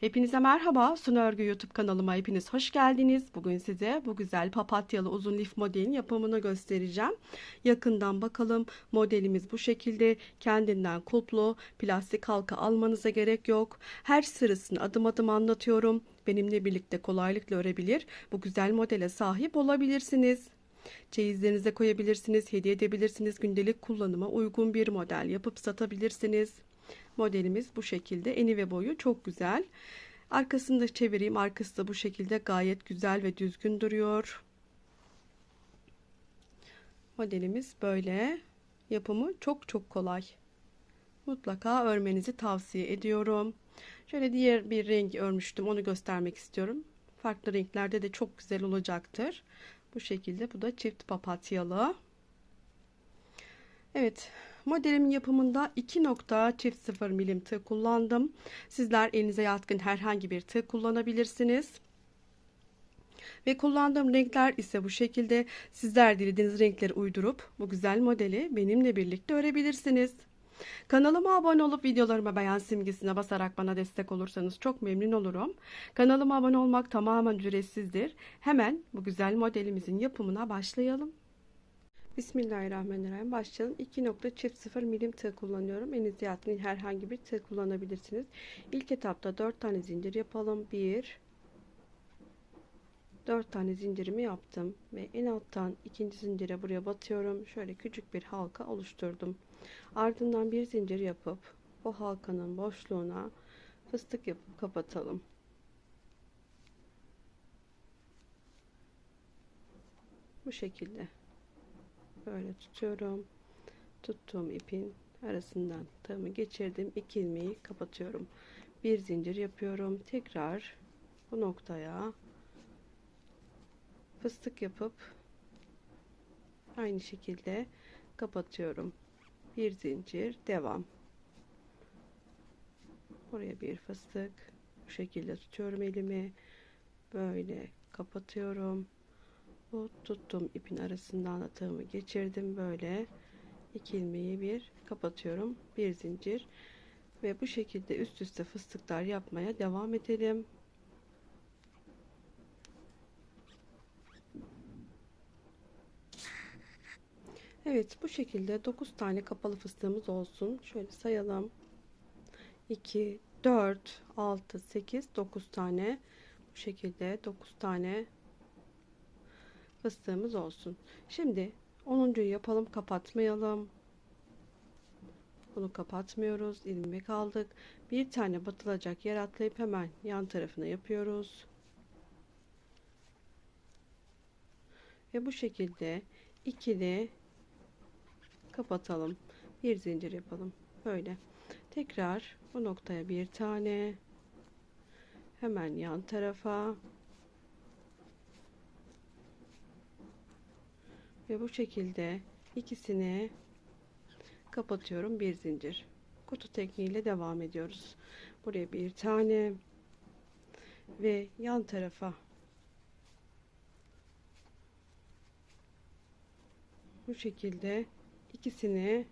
Hepinize merhaba. Sunu Örgü YouTube kanalıma hepiniz hoş geldiniz. Bugün size bu güzel papatyalı uzun lif modelin yapımını göstereceğim. Yakından bakalım. Modelimiz bu şekilde. Kendinden kulplu. Plastik halka almanıza gerek yok. Her sırasını adım adım anlatıyorum. Benimle birlikte kolaylıkla örebilir. Bu güzel modele sahip olabilirsiniz. Çeyizlerinize koyabilirsiniz, hediye edebilirsiniz. Gündelik kullanıma uygun bir model yapıp satabilirsiniz. Modelimiz bu şekilde. Eni ve boyu çok güzel. Arkasını da çevireyim. Arkası da bu şekilde gayet güzel ve düzgün duruyor. Modelimiz böyle. Yapımı çok çok kolay. Mutlaka örmenizi tavsiye ediyorum. Şöyle diğer bir renk örmüştüm. Onu göstermek istiyorum. Farklı renklerde de çok güzel olacaktır. Bu şekilde. Bu da çift papatyalı. Evet. Modelimin yapımında 2 nokta çift 0 milim tığ kullandım. Sizler elinize yatkın herhangi bir tığ kullanabilirsiniz. Ve kullandığım renkler ise bu şekilde. Sizler dilediğiniz renkleri uydurup bu güzel modeli benimle birlikte örebilirsiniz. Kanalıma abone olup videolarıma beğen simgesine basarak bana destek olursanız çok memnun olurum. Kanalıma abone olmak tamamen ücretsizdir. Hemen bu güzel modelimizin yapımına başlayalım. Bismillahirrahmanirrahim. Başlayalım. 2 nokta çift 0 milim tığ kullanıyorum. Elinizde yatkın herhangi bir tığ kullanabilirsiniz. İlk etapta 4 tane zincir yapalım. 1 4 tane zincirimi yaptım ve en alttan ikinci zincire buraya batıyorum. Şöyle küçük bir halka oluşturdum. Ardından bir zincir yapıp bu halkanın boşluğuna fıstık yapıp kapatalım. Bu şekilde böyle tutuyorum. Tuttuğum ipin arasından tığımı geçirdim. İki ilmeği kapatıyorum. Bir zincir yapıyorum. Tekrar bu noktaya fıstık yapıp aynı şekilde kapatıyorum. Bir zincir devam. Buraya bir fıstık bu şekilde tutuyorum elimi. Böyle kapatıyorum. Bu tuttuğum ipin arasından da tığımı geçirdim. Böyle iki ilmeği bir kapatıyorum. Bir zincir ve bu şekilde üst üste fıstıklar yapmaya devam edelim. Evet bu şekilde 9 tane kapalı fıstığımız olsun. Şöyle sayalım. 2, 4, 6, 8, 9 tane. Bu şekilde 9 tane fıstığımız olsun. Şimdi 10. yapalım kapatmayalım. Bunu kapatmıyoruz. ilmek aldık. Bir tane batılacak yer atlayıp hemen yan tarafına yapıyoruz. Ve bu şekilde ikili kapatalım. Bir zincir yapalım. Böyle. Tekrar bu noktaya bir tane hemen yan tarafa ve bu şekilde ikisini kapatıyorum bir zincir. Kutu tekniğiyle devam ediyoruz. Buraya bir tane ve yan tarafa bu şekilde ikisini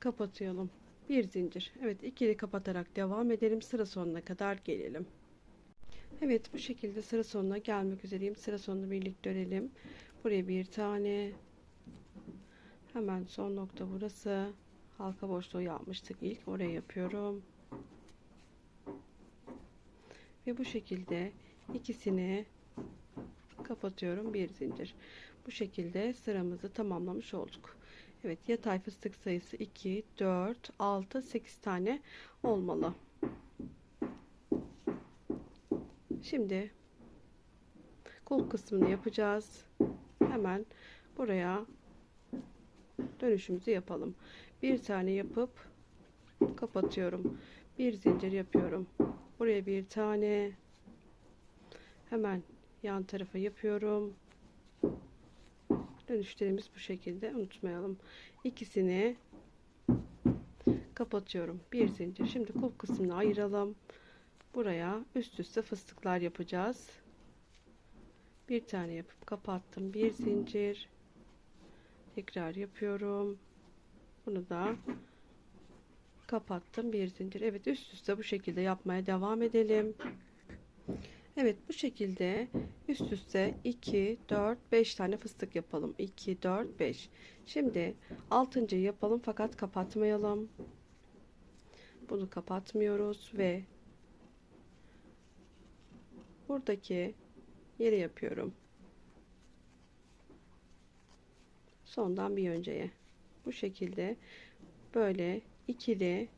kapatıyorum. Bir zincir. Evet ikili kapatarak devam edelim. Sıra sonuna kadar gelelim. Evet bu şekilde sıra sonuna gelmek üzereyim. Sıra sonunu birlikte örelim buraya bir tane. Hemen son nokta burası. Halka boşluğu yapmıştık ilk. Oraya yapıyorum. Ve bu şekilde ikisini kapatıyorum. Bir zincir. Bu şekilde sıramızı tamamlamış olduk. Evet yatay fıstık sayısı 2 4 6 8 tane olmalı. Şimdi kol kısmını yapacağız hemen buraya dönüşümüzü yapalım. Bir tane yapıp kapatıyorum. Bir zincir yapıyorum. Buraya bir tane. Hemen yan tarafa yapıyorum. Dönüşlerimiz bu şekilde. Unutmayalım. İkisini kapatıyorum. Bir zincir. Şimdi kul kısmını ayıralım. Buraya üst üste fıstıklar yapacağız bir tane yapıp kapattım. Bir zincir. Tekrar yapıyorum. Bunu da kapattım. Bir zincir. Evet üst üste bu şekilde yapmaya devam edelim. Evet bu şekilde üst üste 2 4 5 tane fıstık yapalım. 2 4 5 şimdi 6. yapalım fakat kapatmayalım. Bunu kapatmıyoruz ve buradaki yeri yapıyorum. Sondan bir önceye. Bu şekilde böyle ikili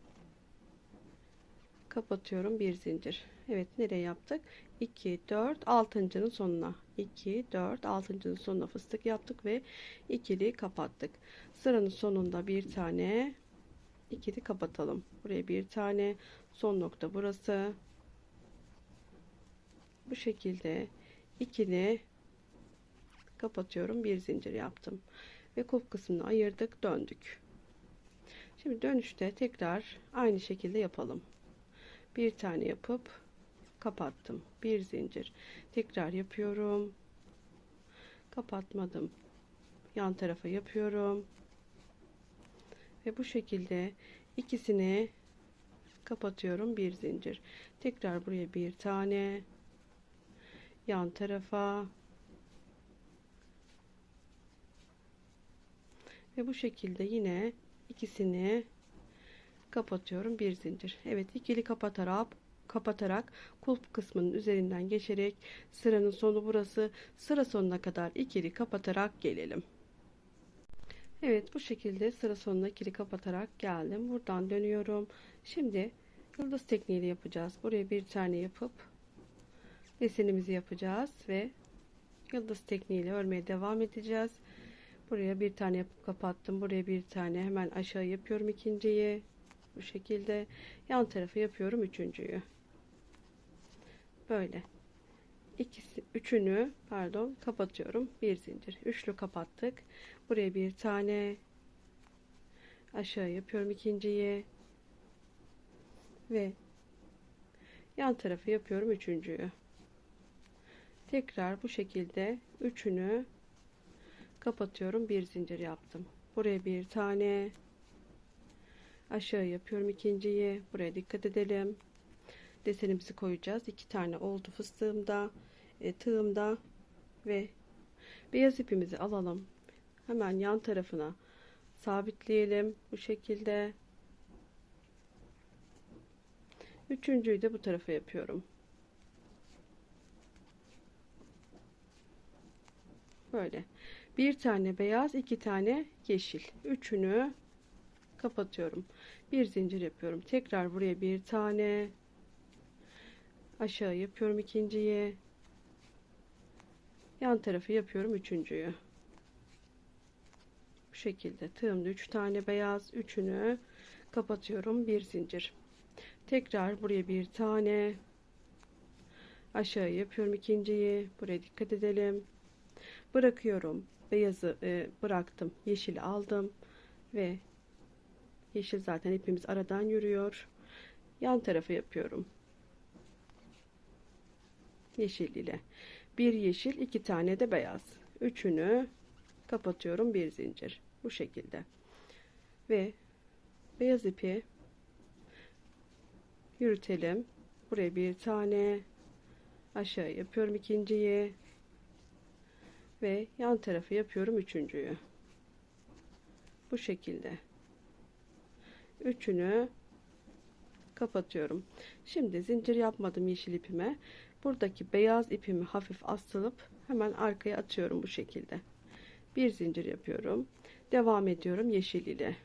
kapatıyorum bir zincir. Evet nereye yaptık? 2 4 altıncının sonuna. 2 4 altıncının sonuna fıstık yaptık ve ikili kapattık. Sıranın sonunda bir tane ikili kapatalım. Buraya bir tane. Son nokta burası. Bu şekilde ikili kapatıyorum. Bir zincir yaptım. Ve kulp kısmını ayırdık. Döndük. Şimdi dönüşte tekrar aynı şekilde yapalım. Bir tane yapıp kapattım. Bir zincir. Tekrar yapıyorum. Kapatmadım. Yan tarafa yapıyorum. Ve bu şekilde ikisini kapatıyorum. Bir zincir. Tekrar buraya bir tane yan tarafa. Ve bu şekilde yine ikisini kapatıyorum. Bir zincir. Evet ikili kapatarak kapatarak kulp kısmının üzerinden geçerek sıranın sonu burası. Sıra sonuna kadar ikili kapatarak gelelim. Evet bu şekilde sıra sonuna ikili kapatarak geldim. Buradan dönüyorum. Şimdi yıldız tekniğiyle yapacağız. Buraya bir tane yapıp desenimizi yapacağız ve yıldız tekniğiyle örmeye devam edeceğiz. Buraya bir tane yapıp kapattım. Buraya bir tane hemen aşağı yapıyorum ikinciyi. Bu şekilde. Yan tarafı yapıyorum üçüncüyü. Böyle. İkisi üçünü pardon kapatıyorum. Bir zincir. Üçlü kapattık. Buraya bir tane aşağı yapıyorum ikinciyi. Ve yan tarafı yapıyorum üçüncüyü tekrar bu şekilde üçünü kapatıyorum. Bir zincir yaptım. Buraya bir tane aşağı yapıyorum ikinciyi. Buraya dikkat edelim. Desenimizi koyacağız. İki tane oldu fıstığımda e, tığımda ve beyaz ipimizi alalım. Hemen yan tarafına sabitleyelim bu şekilde. Üçüncüyü de bu tarafa yapıyorum böyle. Bir tane beyaz iki tane yeşil. Üçünü kapatıyorum. Bir zincir yapıyorum. Tekrar buraya bir tane. Aşağı yapıyorum ikinciyi. Yan tarafı yapıyorum üçüncüyü. Bu şekilde tığımda üç tane beyaz üçünü kapatıyorum. Bir zincir. Tekrar buraya bir tane. Aşağı yapıyorum ikinciyi. Buraya dikkat edelim bırakıyorum. Beyazı e, bıraktım yeşili aldım ve yeşil zaten ipimiz aradan yürüyor. Yan tarafı yapıyorum. Yeşil ile. Bir yeşil iki tane de beyaz. Üçünü kapatıyorum bir zincir. Bu şekilde. Ve beyaz ipi yürütelim. Buraya bir tane aşağı yapıyorum ikinciyi ve yan tarafı yapıyorum üçüncüyü. Bu şekilde. Üçünü kapatıyorum. Şimdi zincir yapmadım yeşil ipime. Buradaki beyaz ipimi hafif asılıp hemen arkaya atıyorum bu şekilde. Bir zincir yapıyorum. Devam ediyorum yeşil ile.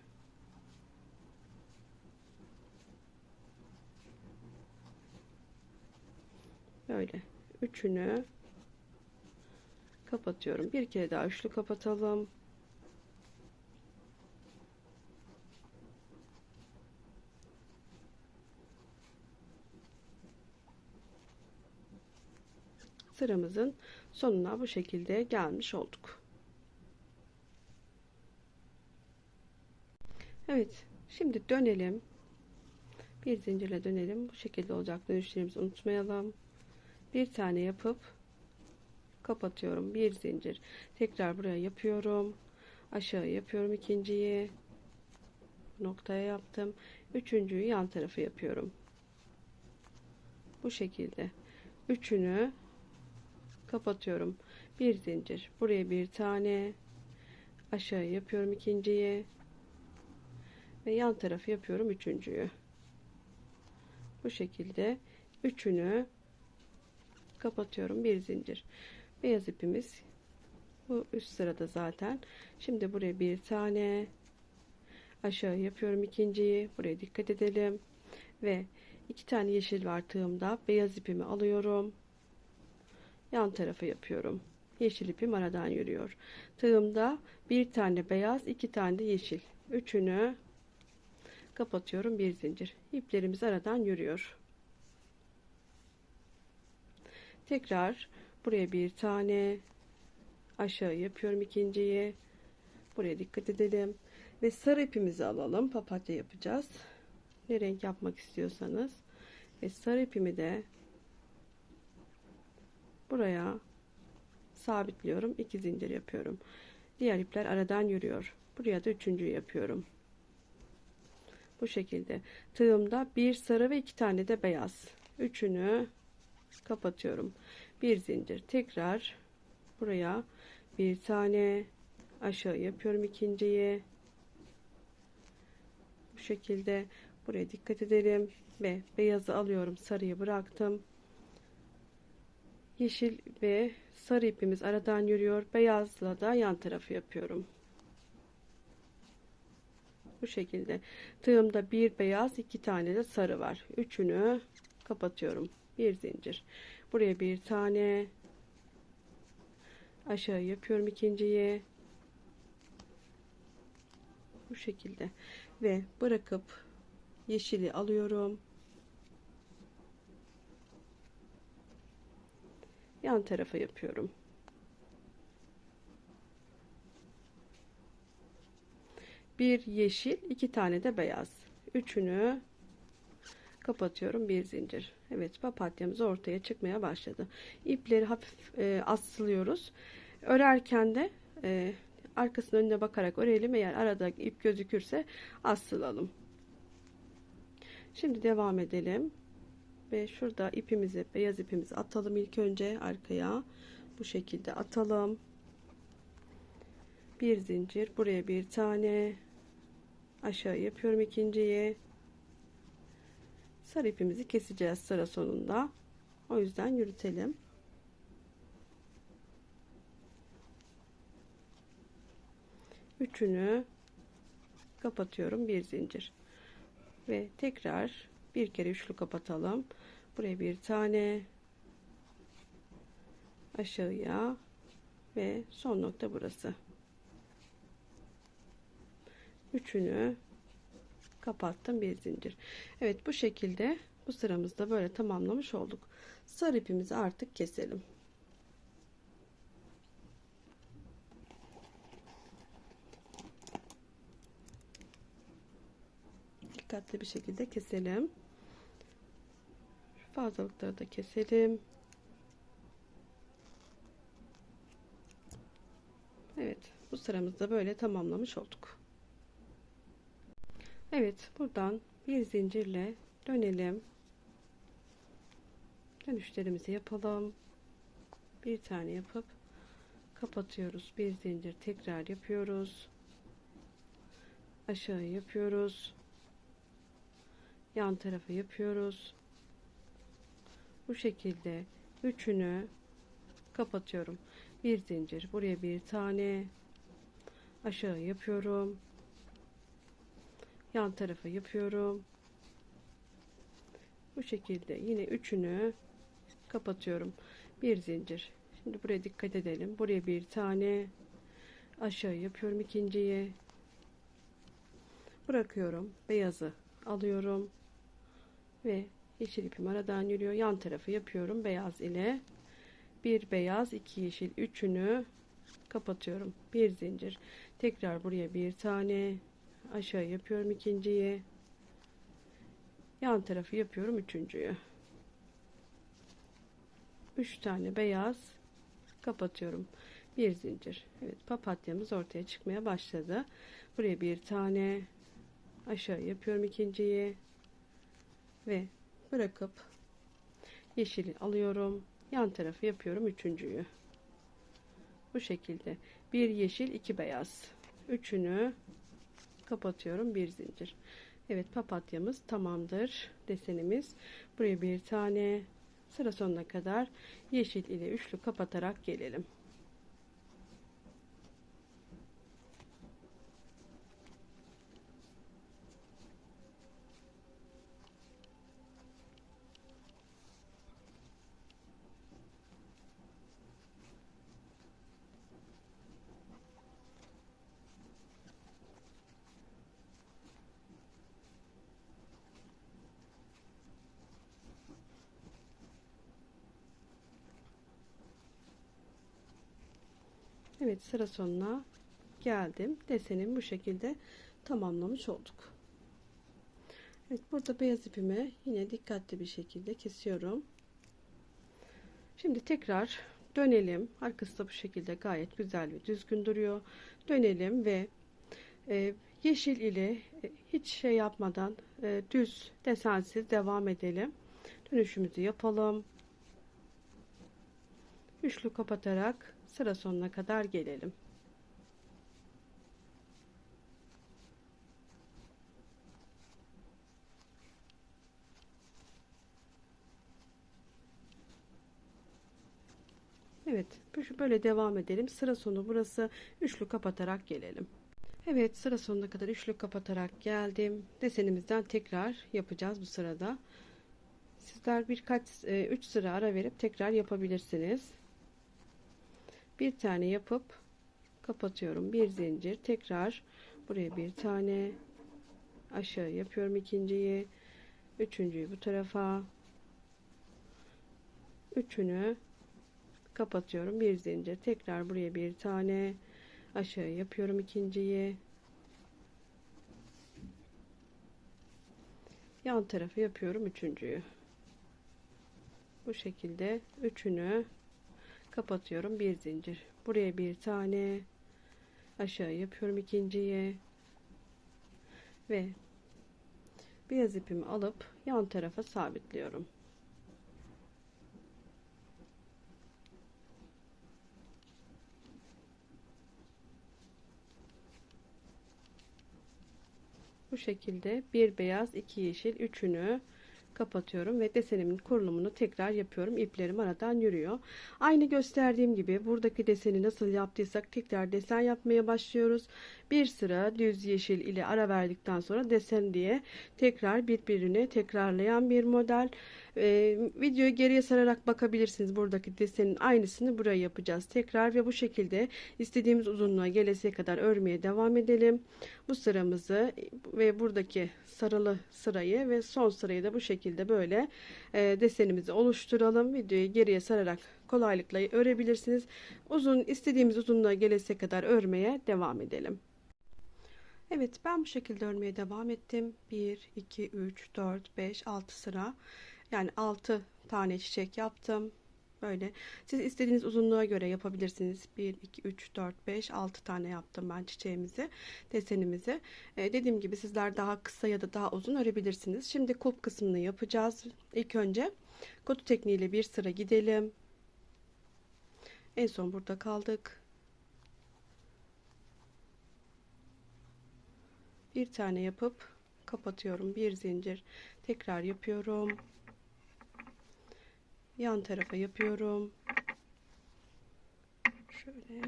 Böyle. Üçünü kapatıyorum bir kere daha üçlü kapatalım sıramızın sonuna bu şekilde gelmiş olduk. Evet şimdi dönelim. Bir zincirle dönelim. Bu şekilde olacak dönüşlerimizi unutmayalım. Bir tane yapıp kapatıyorum. Bir zincir. Tekrar buraya yapıyorum. Aşağı yapıyorum ikinciyi. Noktaya yaptım. Üçüncüyü yan tarafa yapıyorum. Bu şekilde. Üçünü kapatıyorum. Bir zincir. Buraya bir tane aşağı yapıyorum ikinciyi ve yan tarafı yapıyorum üçüncüyü. Bu şekilde üçünü kapatıyorum. Bir zincir. Beyaz ipimiz bu üst sırada zaten. Şimdi buraya bir tane aşağı yapıyorum ikinciyi. Buraya dikkat edelim. Ve iki tane yeşil var tığımda. Beyaz ipimi alıyorum. Yan tarafa yapıyorum. Yeşil ipim aradan yürüyor. Tığımda bir tane beyaz, iki tane de yeşil. Üçünü kapatıyorum. Bir zincir. İplerimiz aradan yürüyor. Tekrar buraya bir tane aşağı yapıyorum ikinciyi. Buraya dikkat edelim. Ve sarı ipimizi alalım. Papatya yapacağız. Ne renk yapmak istiyorsanız. Ve sarı ipimi de buraya sabitliyorum. iki zincir yapıyorum. Diğer ipler aradan yürüyor. Buraya da üçüncüyü yapıyorum. Bu şekilde. Tığımda bir sarı ve iki tane de beyaz. Üçünü kapatıyorum. Bir zincir. Tekrar buraya bir tane aşağı yapıyorum ikinciyi. Bu şekilde buraya dikkat edelim ve beyazı alıyorum. Sarıyı bıraktım. Yeşil ve sarı ipimiz aradan yürüyor. Beyazla da yan tarafı yapıyorum. Bu şekilde. Tığımda bir beyaz, iki tane de sarı var. Üçünü kapatıyorum. Bir zincir. Buraya bir tane aşağı yapıyorum ikinciyi. Bu şekilde. Ve bırakıp yeşili alıyorum. yan tarafa yapıyorum. Bir yeşil, iki tane de beyaz. Üçünü kapatıyorum bir zincir. Evet papatyamız ortaya çıkmaya başladı. İpleri hafif e, asılıyoruz. Örerken de e, arkasının önüne bakarak örelim. Eğer arada ip gözükürse asılalım. Şimdi devam edelim ve şurada ipimizi beyaz ipimizi atalım ilk önce arkaya bu şekilde atalım bir zincir buraya bir tane aşağı yapıyorum ikinciyi sarı ipimizi keseceğiz sıra sonunda. O yüzden yürütelim. Üçünü kapatıyorum bir zincir. Ve tekrar bir kere üçlü kapatalım. Buraya bir tane aşağıya ve son nokta burası. Üçünü kapattım bir zincir Evet bu şekilde bu sıramızda böyle tamamlamış olduk sarı ipimizi artık keselim dikkatli bir şekilde keselim fazlalıkları da keselim. Evet bu sıramızda böyle tamamlamış olduk. Evet buradan bir zincirle dönelim. Dönüşlerimizi yapalım. Bir tane yapıp kapatıyoruz. Bir zincir tekrar yapıyoruz. Aşağı yapıyoruz. Yan tarafa yapıyoruz bu şekilde üçünü kapatıyorum bir zincir buraya bir tane aşağı yapıyorum yan tarafa yapıyorum. Bu şekilde yine üçünü kapatıyorum. Bir zincir. Şimdi buraya dikkat edelim. Buraya bir tane aşağı yapıyorum ikinciyi. Bırakıyorum. Beyazı alıyorum. Ve yeşil ipim aradan yürüyor. Yan tarafı yapıyorum beyaz ile. Bir beyaz iki yeşil üçünü kapatıyorum. Bir zincir. Tekrar buraya bir tane aşağı yapıyorum ikinciyi. Yan tarafı yapıyorum üçüncüyü. Üç tane beyaz kapatıyorum. Bir zincir. Evet papatyamız ortaya çıkmaya başladı. Buraya bir tane aşağı yapıyorum ikinciyi ve bırakıp yeşili alıyorum. Yan tarafı yapıyorum üçüncüyü. Bu şekilde. Bir yeşil iki beyaz. Üçünü kapatıyorum bir zincir. Evet papatyamız tamamdır desenimiz. Buraya bir tane sıra sonuna kadar yeşil ile üçlü kapatarak gelelim Evet sıra sonuna geldim. Desenimi bu şekilde tamamlamış olduk. Evet burada beyaz ipimi yine dikkatli bir şekilde kesiyorum. Şimdi tekrar dönelim. Arkası da bu şekilde gayet güzel ve düzgün duruyor. Dönelim ve e, yeşil ile e, hiç şey yapmadan e, düz desensiz devam edelim. Dönüşümüzü yapalım. Üçlü kapatarak sıra sonuna kadar gelelim. Evet böyle devam edelim. Sıra sonu burası. Üçlü kapatarak gelelim. Evet sıra sonuna kadar üçlü kapatarak geldim. Desenimizden tekrar yapacağız bu sırada. Sizler birkaç e, üç sıra ara verip tekrar yapabilirsiniz bir tane yapıp kapatıyorum. Bir zincir. Tekrar buraya bir tane. Aşağı yapıyorum ikinciyi. Üçüncüyü bu tarafa. Üçünü kapatıyorum. Bir zincir. Tekrar buraya bir tane. Aşağı yapıyorum ikinciyi. Yan tarafı yapıyorum üçüncüyü. Bu şekilde üçünü kapatıyorum. Bir zincir. Buraya bir tane. Aşağı yapıyorum ikinciye ve beyaz ipimi alıp yan tarafa sabitliyorum. Bu şekilde bir beyaz iki yeşil üçünü kapatıyorum ve desenimin kurulumunu tekrar yapıyorum. İplerim aradan yürüyor. Aynı gösterdiğim gibi buradaki deseni nasıl yaptıysak tekrar desen yapmaya başlıyoruz. Bir sıra düz yeşil ile ara verdikten sonra desen diye tekrar birbirini tekrarlayan bir model. Ee, videoyu geriye sararak bakabilirsiniz. Buradaki desenin aynısını buraya yapacağız. Tekrar ve bu şekilde istediğimiz uzunluğa gelesiye kadar örmeye devam edelim. Bu sıramızı ve buradaki sarılı sırayı ve son sırayı da bu şekilde böyle e, desenimizi oluşturalım. Videoyu geriye sararak kolaylıkla örebilirsiniz. Uzun istediğimiz uzunluğa gelesiye kadar örmeye devam edelim. Evet ben bu şekilde örmeye devam ettim. 1, 2, 3, 4, 5, 6 sıra. Yani 6 tane çiçek yaptım. Böyle siz istediğiniz uzunluğa göre yapabilirsiniz. 1, 2, 3, 4, 5, 6 tane yaptım ben çiçeğimizi, desenimizi. Ee, dediğim gibi sizler daha kısa ya da daha uzun örebilirsiniz. Şimdi kulp kısmını yapacağız. İlk önce kutu tekniğiyle bir sıra gidelim. En son burada kaldık. Bir tane yapıp kapatıyorum. Bir zincir tekrar yapıyorum yan tarafa yapıyorum. Şöyle.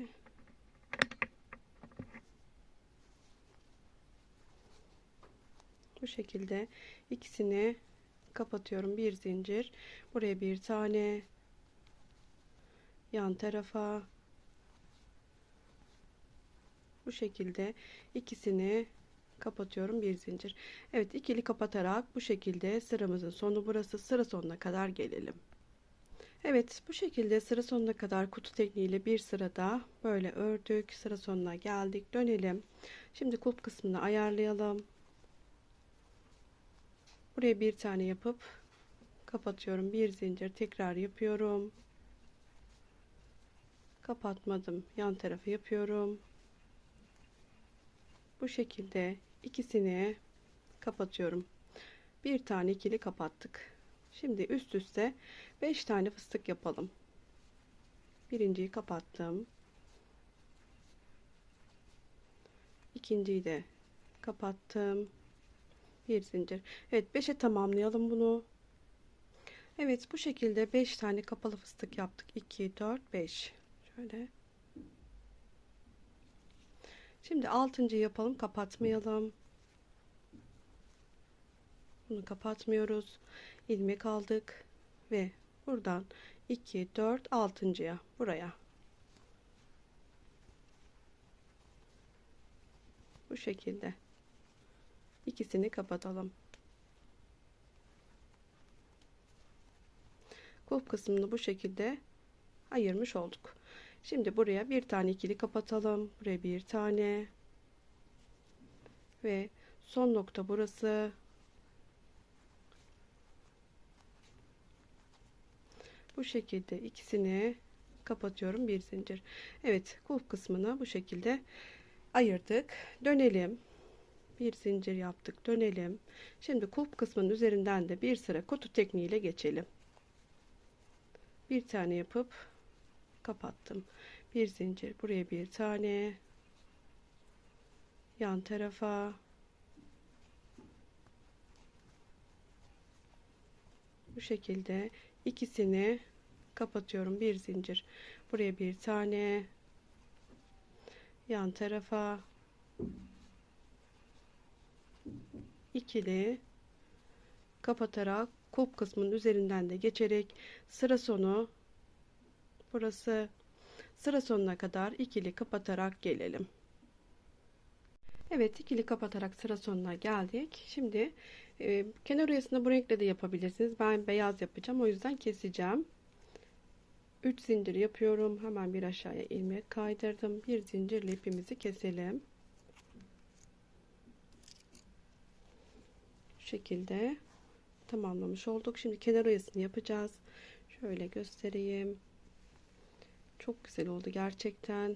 Bu şekilde ikisini kapatıyorum. Bir zincir. Buraya bir tane. Yan tarafa. Bu şekilde ikisini kapatıyorum bir zincir. Evet ikili kapatarak bu şekilde sıramızın sonu burası sıra sonuna kadar gelelim. Evet bu şekilde sıra sonuna kadar kutu tekniğiyle bir sırada böyle ördük. Sıra sonuna geldik. Dönelim. Şimdi kulp kısmını ayarlayalım. Buraya bir tane yapıp kapatıyorum. Bir zincir tekrar yapıyorum. Kapatmadım. Yan tarafı yapıyorum. Bu şekilde ikisini kapatıyorum. Bir tane ikili kapattık. Şimdi üst üste 5 tane fıstık yapalım. Birinciyi kapattım. İkinciyi de kapattım. Bir zincir. Evet 5'e tamamlayalım bunu. Evet bu şekilde 5 tane kapalı fıstık yaptık. 2, 4, 5. Şöyle. Şimdi 6. yapalım. Kapatmayalım. Bunu kapatmıyoruz. ilmek aldık ve buradan 2 4 altıncıya buraya. Bu şekilde. İkisini kapatalım. Kulp kısmını bu şekilde ayırmış olduk. Şimdi buraya bir tane ikili kapatalım. Buraya bir tane. Ve son nokta burası bu şekilde ikisini kapatıyorum bir zincir. Evet kulp kısmını bu şekilde ayırdık. Dönelim. Bir zincir yaptık dönelim. Şimdi kulp kısmının üzerinden de bir sıra kutu tekniğiyle geçelim. Bir tane yapıp kapattım. Bir zincir buraya bir tane yan tarafa. Bu şekilde ikisini kapatıyorum. Bir zincir. Buraya bir tane. Yan tarafa. İkili. Kapatarak kulp kısmının üzerinden de geçerek sıra sonu. Burası. Sıra sonuna kadar ikili kapatarak gelelim Evet ikili kapatarak sıra sonuna geldik şimdi e, kenar oyasını bu renkle de yapabilirsiniz ben beyaz yapacağım o yüzden keseceğim 3 zincir yapıyorum. Hemen bir aşağıya ilmek kaydırdım. Bir zincirle ipimizi keselim. Bu şekilde tamamlamış olduk. Şimdi kenar oyasını yapacağız. Şöyle göstereyim. Çok güzel oldu gerçekten.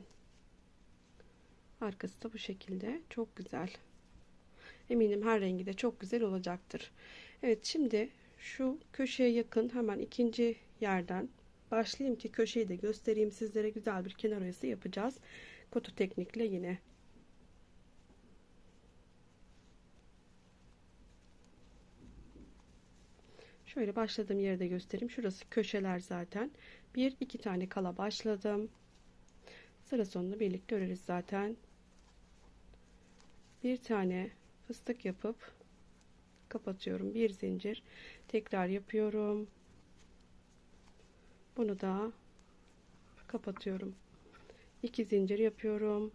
Arkası da bu şekilde. Çok güzel. Eminim her rengi de çok güzel olacaktır. Evet şimdi şu köşeye yakın hemen ikinci yerden başlayayım ki köşeyi de göstereyim. Sizlere güzel bir kenar oyası yapacağız. Kutu teknikle yine. Şöyle başladığım yeri de göstereyim. Şurası köşeler zaten. Bir iki tane kala başladım. Sıra sonunu birlikte öreriz zaten bir tane fıstık yapıp kapatıyorum bir zincir tekrar yapıyorum bunu da kapatıyorum. 2 zincir yapıyorum.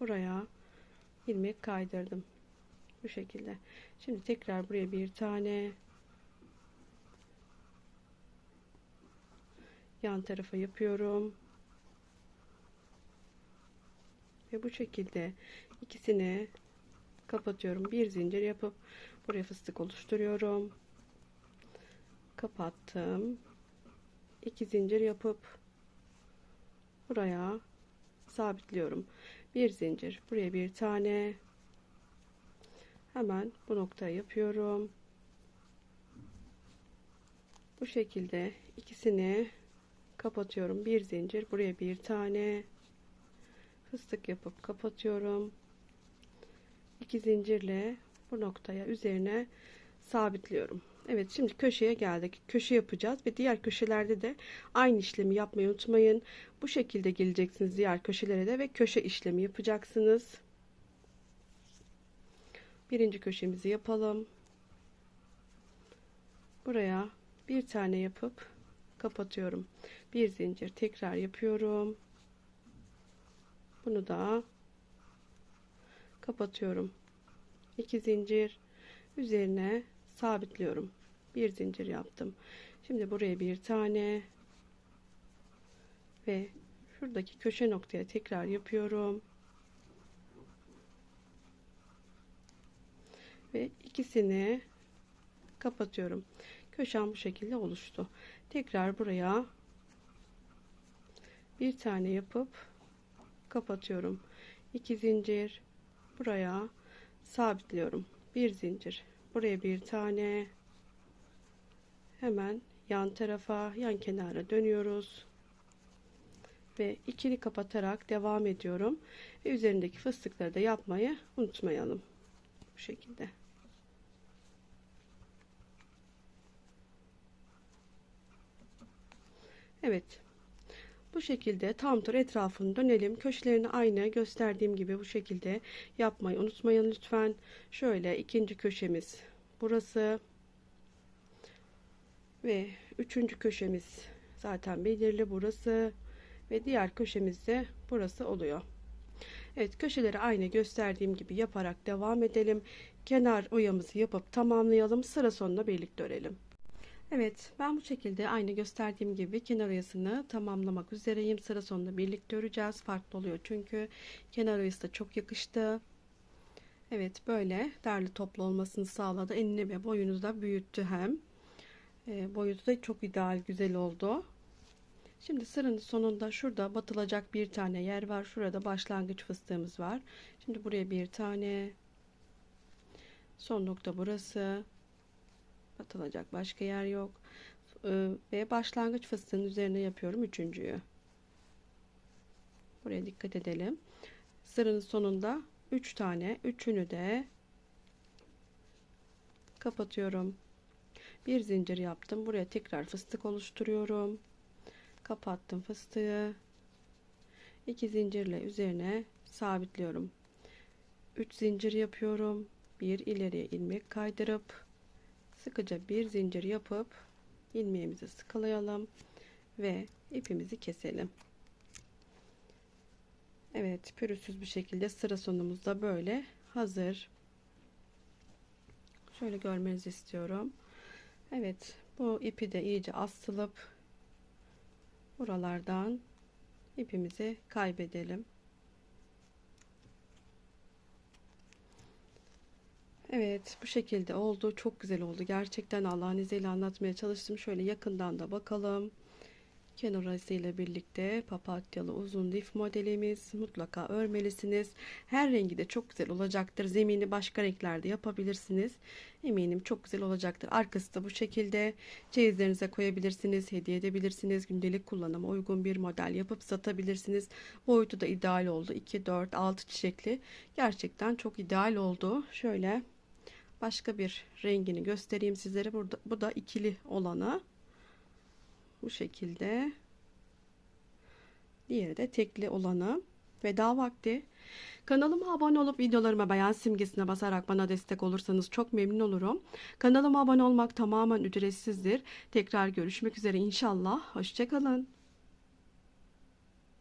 Buraya ilmek kaydırdım. Bu şekilde. Şimdi tekrar buraya bir tane yan tarafa yapıyorum. Ve bu şekilde ikisini kapatıyorum. Bir zincir yapıp buraya fıstık oluşturuyorum. Kapattım. 2 zincir yapıp buraya sabitliyorum. Bir zincir buraya bir tane hemen bu noktaya yapıyorum. Bu şekilde ikisini kapatıyorum. Bir zincir buraya bir tane fıstık yapıp kapatıyorum. İki zincirle bu noktaya üzerine sabitliyorum. Evet şimdi köşeye geldik. Köşe yapacağız ve diğer köşelerde de aynı işlemi yapmayı unutmayın. Bu şekilde geleceksiniz diğer köşelere de ve köşe işlemi yapacaksınız. Birinci köşemizi yapalım. Buraya bir tane yapıp kapatıyorum. Bir zincir tekrar yapıyorum. Bunu da kapatıyorum. İki zincir üzerine sabitliyorum. Bir zincir yaptım. Şimdi buraya bir tane ve şuradaki köşe noktaya tekrar yapıyorum. Ve ikisini kapatıyorum. Köşem bu şekilde oluştu. Tekrar buraya bir tane yapıp kapatıyorum. İki zincir buraya sabitliyorum. Bir zincir. Buraya bir tane. Hemen yan tarafa yan kenara dönüyoruz. Ve ikili kapatarak devam ediyorum. Ve üzerindeki fıstıkları da yapmayı unutmayalım. Bu şekilde. Evet bu şekilde tam tur etrafını dönelim. Köşelerini aynı gösterdiğim gibi bu şekilde yapmayı unutmayın lütfen. Şöyle ikinci köşemiz burası. Ve üçüncü köşemiz zaten belirli burası. Ve diğer köşemiz de burası oluyor. Evet köşeleri aynı gösterdiğim gibi yaparak devam edelim. Kenar oyamızı yapıp tamamlayalım. Sıra sonuna birlikte örelim. Evet ben bu şekilde aynı gösterdiğim gibi kenar oyasını tamamlamak üzereyim. Sıra sonunda birlikte öreceğiz. Farklı oluyor çünkü kenar oyası da çok yakıştı. Evet böyle derli toplu olmasını sağladı. Enini ve boyunu da büyüttü hem. E, boyutu da çok ideal güzel oldu. Şimdi sıranın sonunda şurada batılacak bir tane yer var. Şurada başlangıç fıstığımız var. Şimdi buraya bir tane. Son nokta burası atılacak. Başka yer yok. Ee, ve başlangıç fıstığın üzerine yapıyorum üçüncüyü. Buraya dikkat edelim. Sıranın sonunda 3 tane üçünü de kapatıyorum. Bir zincir yaptım. Buraya tekrar fıstık oluşturuyorum. Kapattım fıstığı. İki zincirle üzerine sabitliyorum. 3 zincir yapıyorum. Bir ileriye ilmek kaydırıp sıkıca bir zincir yapıp ilmeğimizi sıkılayalım ve ipimizi keselim. Evet pürüzsüz bir şekilde sıra sonumuzda böyle hazır. Şöyle görmenizi istiyorum. Evet bu ipi de iyice asılıp buralardan ipimizi kaybedelim. Evet bu şekilde oldu. Çok güzel oldu. Gerçekten Allah'ın izniyle anlatmaya çalıştım. Şöyle yakından da bakalım. Kenar arasıyla birlikte papatyalı uzun lif modelimiz mutlaka örmelisiniz. Her rengi de çok güzel olacaktır. Zemini başka renklerde yapabilirsiniz. Eminim çok güzel olacaktır. Arkası da bu şekilde çeyizlerinize koyabilirsiniz, hediye edebilirsiniz. Gündelik kullanıma uygun bir model yapıp satabilirsiniz. Boyutu da ideal oldu. 2, 4, 6 çiçekli. Gerçekten çok ideal oldu. Şöyle başka bir rengini göstereyim sizlere. Burada bu da ikili olanı. Bu şekilde. Diğeri de tekli olanı. Veda vakti. Kanalıma abone olup videolarıma beğen simgesine basarak bana destek olursanız çok memnun olurum. Kanalıma abone olmak tamamen ücretsizdir. Tekrar görüşmek üzere inşallah. Hoşçakalın.